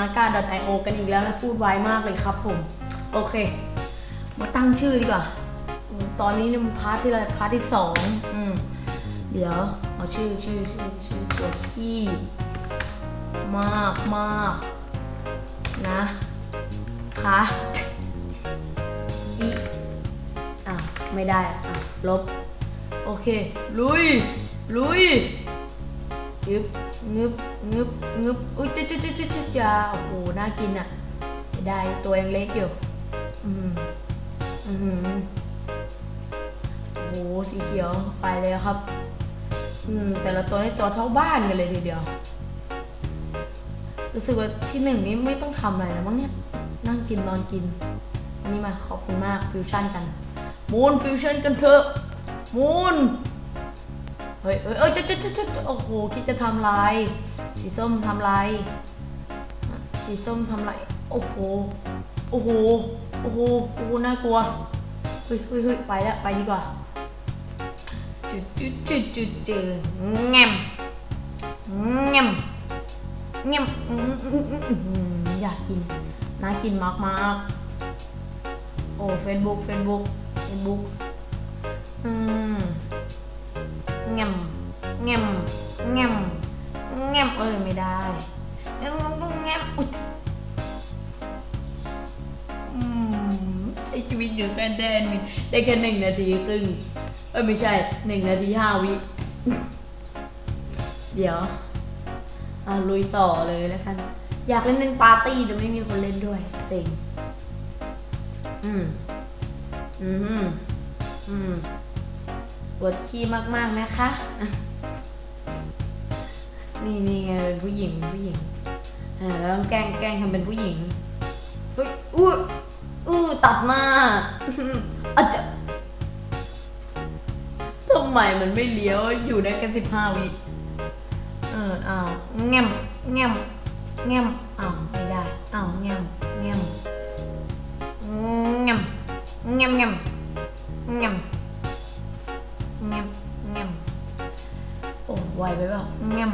a r k a i o กันอีกแล้วนะพูดไวมากเลยครับผม โอเค มาตั้งชื่อดีกว่า ตอนนี้นี่มันพาร์ทที่อะไรพาร์ทที่สองอืมเดี๋ยวเอาชื่อชื่อชื่อชื่อตัวขี้มากมากนะพาร์ทอีอะไม่ได้อะลบ โอเค ลุย ลุยึบงึบงึบงึบอุ้ยจิ๊ดจิ๊ดจิ๊ดจิ๊ดจิ๊ดยาโอ้โหน่ากินอะได้ตัวยังเล็กอยู่อืมอืมโอ้โหสีเขียวไปเลยครับ อืมแต่ละตัวนี่ตัวเท่าบ้านกันเลยทีเดียวรู้สึกว่าที่หนึ่งนี้ไม่ต้องทำอะไรแล้วมั้งเนี่ยนั่งกินนอนกิน อันนี้มาขอบคุณมากฟิวชั่นกันมูนฟิวชั่นกันเถอะมูน เฮ้ยเฮ้ยเอ้ยจะจะจะจะโอ้โห คิดจะทำลาย สีส้มทำลาย สีส้มทำลาย โอ้โห โอ้โห โอ้โห โอ้โห น่ากลัว เฮ้ยเฮ้ยเฮ้ยไปแล้ว ไปดีกว่าจุดจุดจุดจุดจุดแงมแงมแงมอืมอืมอืมอยากกิน น่ากินมากมากโอ้เฟซบุ๊กเฟซบุ๊กเฟซบุ๊กอืม แงมแงมแงมแงมเอ้ยไม่ได้แงมแงมแงมอุ๊ยอืมใช้ชีวิตอยู่แค่แดนนึงได้แค่หนึ่งนาทีครึ่งเอ้ยไม่ใช่หนึ่งนาทีห้าวิ เดี๋ยวอะลุยต่อเลยแล้วกัน อยากเล่นเป็นปาร์ตี้แต่ไม่มีคนเล่นด้วยเซ็งอืมอืมอืม ปวดขี้มากๆนะคะ นี่นี่ไงเป็นผู้หญิงผู้หญิงอ่าแล้วต้องแกล้งแกล้งทำเป็นผู้หญิงเฮ้ยอู้อู้ตัดหน้าอาจจะทำไมมันไม่เลี้ยวอยู่ได้แค่สิบห้าวิเอออ้าวแง้มแง้มแง้มอ้าวไม่ได้อ้าวแง้มแง้มแง้มแง้มแง้มแง้ม โอ้ไวไปเปล่าแงม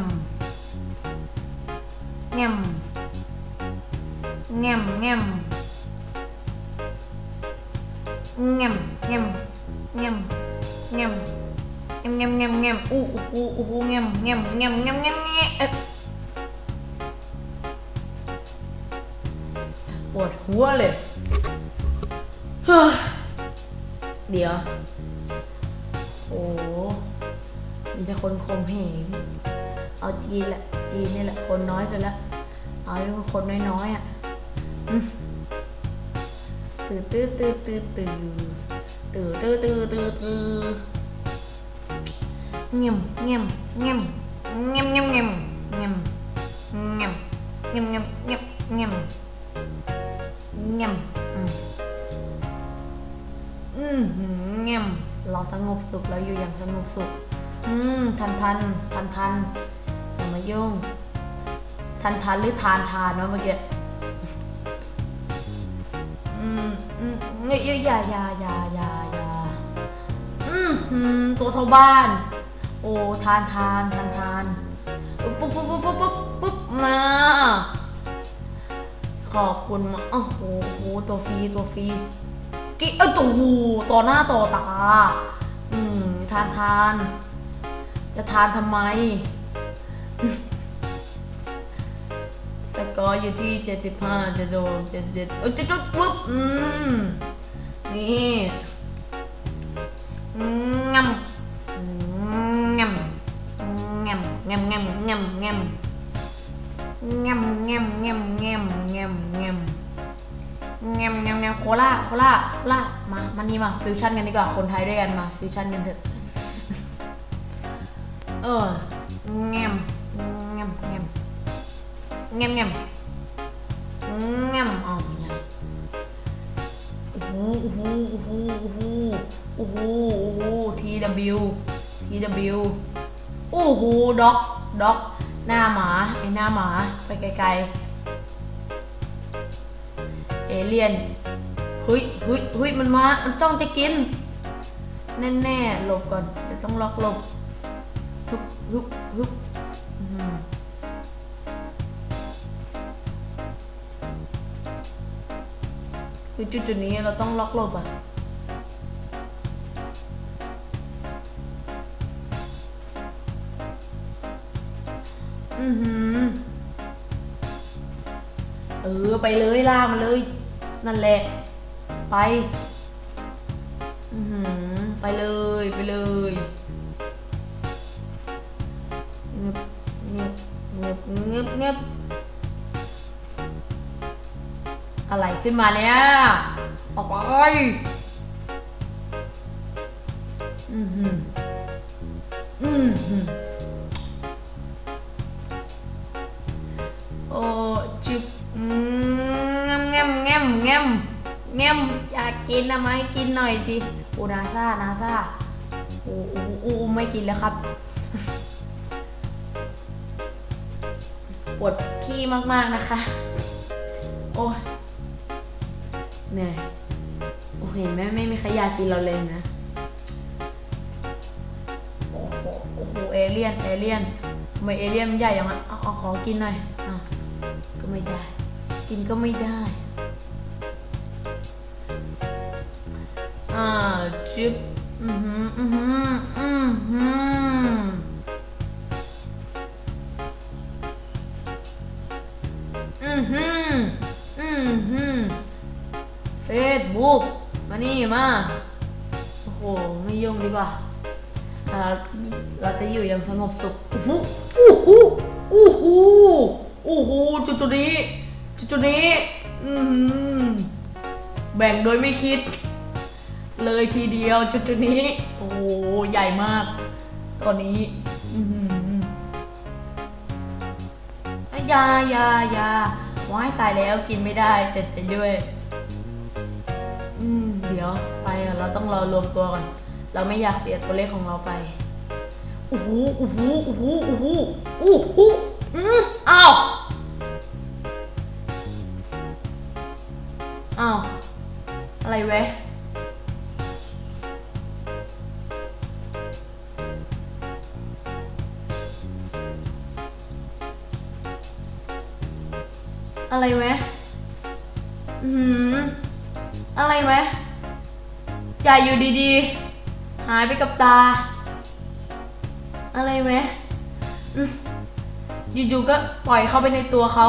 แงมแงมแงมแงมแงมแงมแงมแงมแงมแงมแงมอู้อู้อู้อู้แงมแงมแงมแงมแงมแงมเอ๊ะปวดหัวเลยเฮ้ยเดี๋ยว โอ้ มีแต่คนคมเหงเอาจีนแหละจีนนี่แหละคนน้อยสุดละเอาคนน้อยๆอะตื่นตื้อตื้อตื้อตื้อตื่นตื้อตื้อตื้อตื้อเงียบเงียบเงียบเงียบเงียบเงียบเงียบเงียบเงียบเงียบเงียบเงียบเงียบอืมเงียบเราสงบสุขเราอยู่อย่างสงบสุข อืม ทันทันทันทันอย่ามายุ่ง ทันทันหรือทานทานวะเมื่อกี้อืมอืมเงยอย่าอย่าอย่าอย่าอย่าอืมหืมตัวเท่าบ้าน โอ้ทานทานทานทานปุ๊บปุ๊บปุ๊บปุ๊บปุ๊บปุ๊บนะขอบคุณมาโอ้โหโหตัวฟรีตัวฟรีกิเอ้ยตัวหูต่อหน้าต่อตา อืมทานทาน จะทานทำไม สกอร์อยู่ที่ 75 จะโดนเจ็ดเจ็ดเอ้ยจุดจุดปุ๊บอืม นี่งำงำงำงำงำงำงำงำงำงำงำงำงำงำงำแงมแงมแงมโคล่าโคล่าโคล่ามามานี่มาฟิวชั่นกันดีกว่าคนไทยด้วยกันมาฟิวชั่นกันเถอะ เออแงมแงมแงมแงมแงมแงมอ๋อไม่ใช่โอ้โหโอ้โหโอ้โหโอ้โหโอ้โหโอ้โห TW TW โอ้โหด็อกด็อกหน้าหมาไอหน้าหมาไปไกลๆเอเลียนเฮ้ยเฮ้ยเฮ้ยมันมา มันจ้องจะกิน แน่ๆหลบก่อนต้องล็อกหลบ ฮึบฮึบฮึบคือจุดจุนี้เราต้องล็อกลบอะอือหือ เออ ไปเลยล่ามันเลย นั่นแหละ ไป อือหือ ไปเลย ไปเลย งึบงึบงบอะไรขึ้นมาเนี่ย ออกไปอืมอืมโอ้จุบงมแงมแงมแงมแงมอยากกินนะไหมกินหน่อยดิอูนาซานาซาโอูอ้อ้ไม่กินแล้วครับ ปวดขี้มากๆนะคะ โอ้เหนื่อยโอเห็นไหมไม่มีใครอยากกินเราเลยนะ โอ้โหเอเลียนเอเลียนทำไมเอเลียนมันใหญ่ยัางนั้นเอาเอาขอกินหน่อยก็ไม่ได้ กินก็ไม่ได้อ่าจิ๊บอือหืออือหืออือหือ ฮึอืมฮึมเฟซบุ๊กมานี่มา โอ้โห ไม่ยุ่งดีกว่าเราเราจะอยู่อย่างสงบสุขอู้หูอู้หูอู้หูอู้หูจุดจุดนี้ จุดจุดนี้ อืมแบ่งโดยไม่คิด เลยทีเดียวจุดจุดนี้ โอ้โห ใหญ่มาก ตอนนี้ อืมยายายา ว้ายตายแล้วกินไม่ได้เสียใจด้วย อืม เดี๋ยวไปเราต้องรอรวมตัวก่อน เราไม่อยากเสียตัวเลขของเราไปอู้หูอู้หูอู้หูอู้หูอู้หูอืมอ้าวอ้าวอะไรเว้ อะไรไหมอืมอะไรไหมจ่ายอยู่ดีๆ หายไปกับตา อะไรไหมอยู่ๆก็ปล่อยเข้าไปในตัวเขา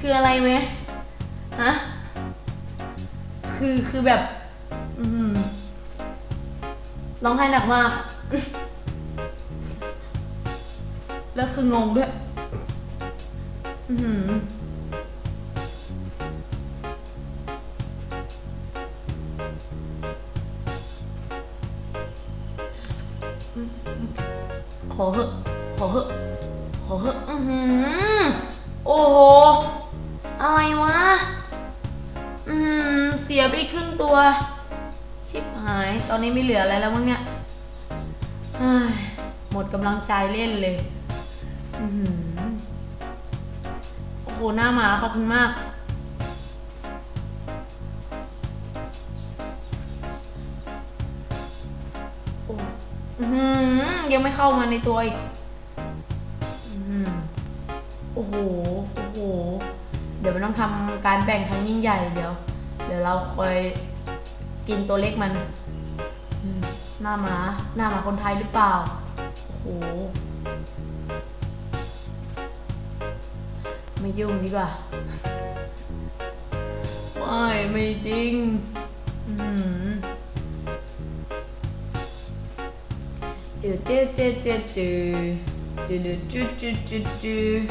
คืออะไรไหมฮะ คือคือแบบ อืมร้องไห้หนักมาก แล้วคืองงด้วย อือหือขอเหอะ ขอเหอะ ขอเหอะ อือหือ โอ้โห อะไรวะ อืม เสียไปครึ่งตัว ชิบหาย ตอนนี้ไม่เหลืออะไรแล้วมั้งเนี่ยหมดกำลังใจเล่นเลย อือหือ โหน้ามาขอบคุณมาก โอ้ยังไม่เข้ามาในตัวอีกโอ้โห โอ้โห เดี๋ยวมันต้องทำการแบ่งครั้งยิ่งใหญ่เดี๋ยว เดี๋ยวเราคอยกินตัวเล็กมัน หน้าหมา หน้าหมาคนไทยหรือเปล่า โอ้โห ไม่ยุ่งดีกว่า ไม่ไม่จริงจืดจืดจืดจืดจืดจืดจืดจืดจืดจืด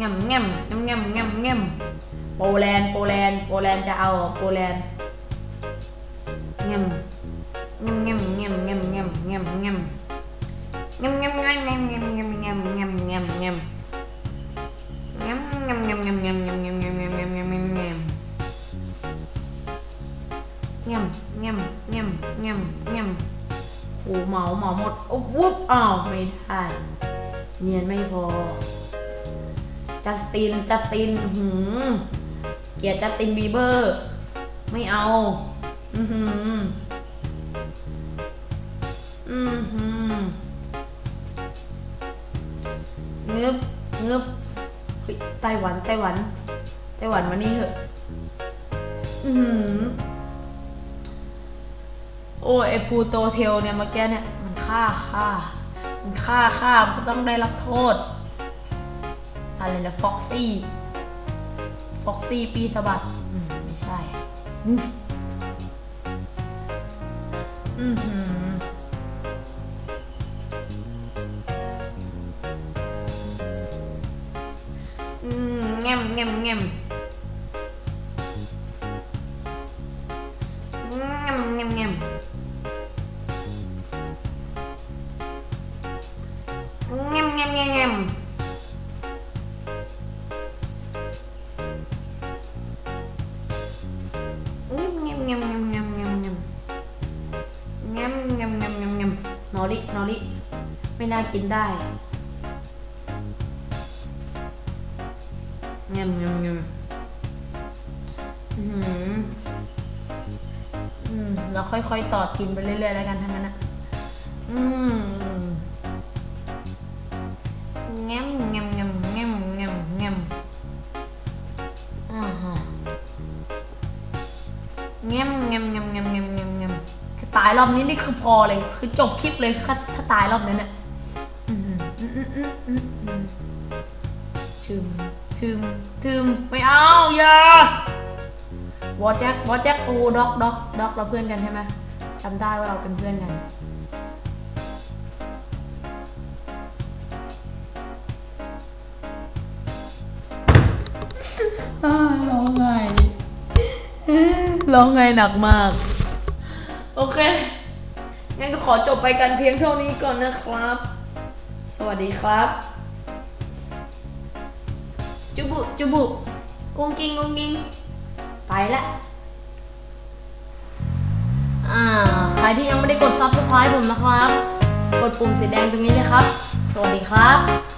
งำงำงำงำงำโปแลนด์โปแลนด์โปแลนด์จะเอาโปแลนด์งำงำงำงำงำงำงำงำงำงำงำงำงำงำงำงำงำ งำโอ้เหมาเหมาหมด โอ้วุบอ้าวไม่ได้เนียนไม่พอ จัสติน จัสตินหืมเกียดจัสตินบีเบอร์ ไม่เอา อือหืออือหืองึบงึบเฮ้ยไต้หวันไต้หวันไไต้หวันมานี่เหอะ อือหือ โอ้ไอพูโตเทลเนี่ยเมื่อกี้เนี่ยมันฆ่าฆ่ามันฆ่าฆ่ามันก็ต้องได้รับโทษ อะไรนะฟ็อกซี่ฟ็อกซี่ปีสะบัดไม่ใช่ อืมอือ รินอริ ไม่น่ากินได้เงียบเงียบเงียบอืมอืมเราค่อยๆตอดกินไปเรื่อยๆแล้วกันทั้งนั้นนะอืมายรอบนี้นี่คือพอเลย คือจบคลิปเลยถ้าถ้าตายรอบนี้เนี่ยอืมอืมอืมอืมอืมอืมทึมทึมทึมไม่เอาอย่าวอแจ็ควอแจ็คโอ้ด็อกด็อกด็อกเราเพื่อนกันใช่ไหมจำได้ว่าเราเป็นเพื่อนกันร้องไห้ร้องไห้หนักมาก โอเค งั้นก็ขอจบไปกันเพียงเท่านี้ก่อนนะครับ สวัสดีครับ จุบุ จุบุ กุ้งกิ้งกุ้งกิ้งไปละอ่า ใครที่ยังไม่ได้กด subscribe ผมนะครับ กดปุ่มสีแดงตรงนี้เลยครับ สวัสดีครับ